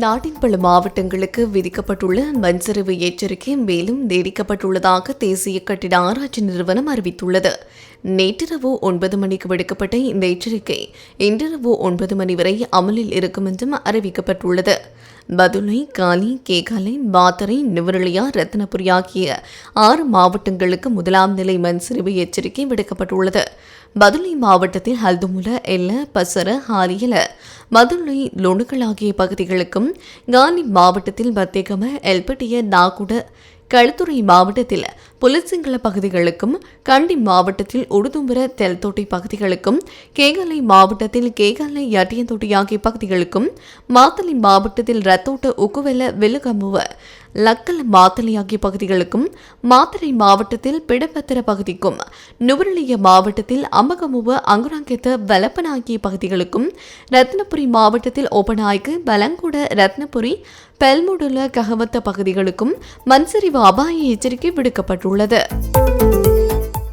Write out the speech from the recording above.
நாட்டின் பல மாவட்டங்களுக்கு விதிக்கப்பட்டுள்ள மண்சரிவு எச்சரிக்கை மேலும் நீடிக்கப்பட்டுள்ளதாக தேசிய கட்டிட ஆராய்ச்சி நிறுவனம் அறிவித்துள்ளது. நேற்றிரவு ஒன்பது மணிக்கு விடுக்கப்பட்ட இந்த எச்சரிக்கை இன்றிரவு ஒன்பது மணி வரை அமலில் இருக்கும் என்றும் அறிவிக்கப்பட்டுள்ளது. பதுளை காலி கேகாலை பாத்தரை நுவரெலியா ரத்னபுரி ஆகிய ஆறு மாவட்டங்களுக்கு முதலாம் நிலை மண்சரிவு எச்சரிக்கை விடுக்கப்பட்டுள்ளது. பதுளை மாவட்டத்தில் ஹல்துமுல எல்ல பசர ஹாலியல மதுளை லொணுக்கள் ஆகிய பகுதிகளுக்கும் காலி மாவட்டத்தில் பத்தேகம எல்பட்டிய நாகுட களுத்துறை மாவட்டத்தில் புலிசிங்கள பகுதிகளுக்கும் கண்டி மாவட்டத்தில் உடுதும்புர தெல்தொட்டி பகுதிகளுக்கும் கேகலை மாவட்டத்தில் கேகலை யட்டியந்தோட்டை ஆகிய பகுதிகளுக்கும் மாத்தளை மாவட்டத்தில் ரத்தோட்ட உக்குவெல வெலுகம்புவ லக்கல் மாத்தளை ஆகிய பகுதிகளுக்கும் மாத்தளை மாவட்டத்தில் பிடபத்திர பகுதிக்கும் நுவரெலிய மாவட்டத்தில் அம்பகமுவ அங்குராங்கெத்த வலப்பன ஆகிய பகுதிகளுக்கும் ரத்னபுரி மாவட்டத்தில் ஓபனாய்க்கு பலங்குட ரத்னபுரி பெல்முடுல ககவத்த பகுதிகளுக்கும் மண்சரிவு அபாய எச்சரிக்கை விடுக்கப்பட்டுள்ளது.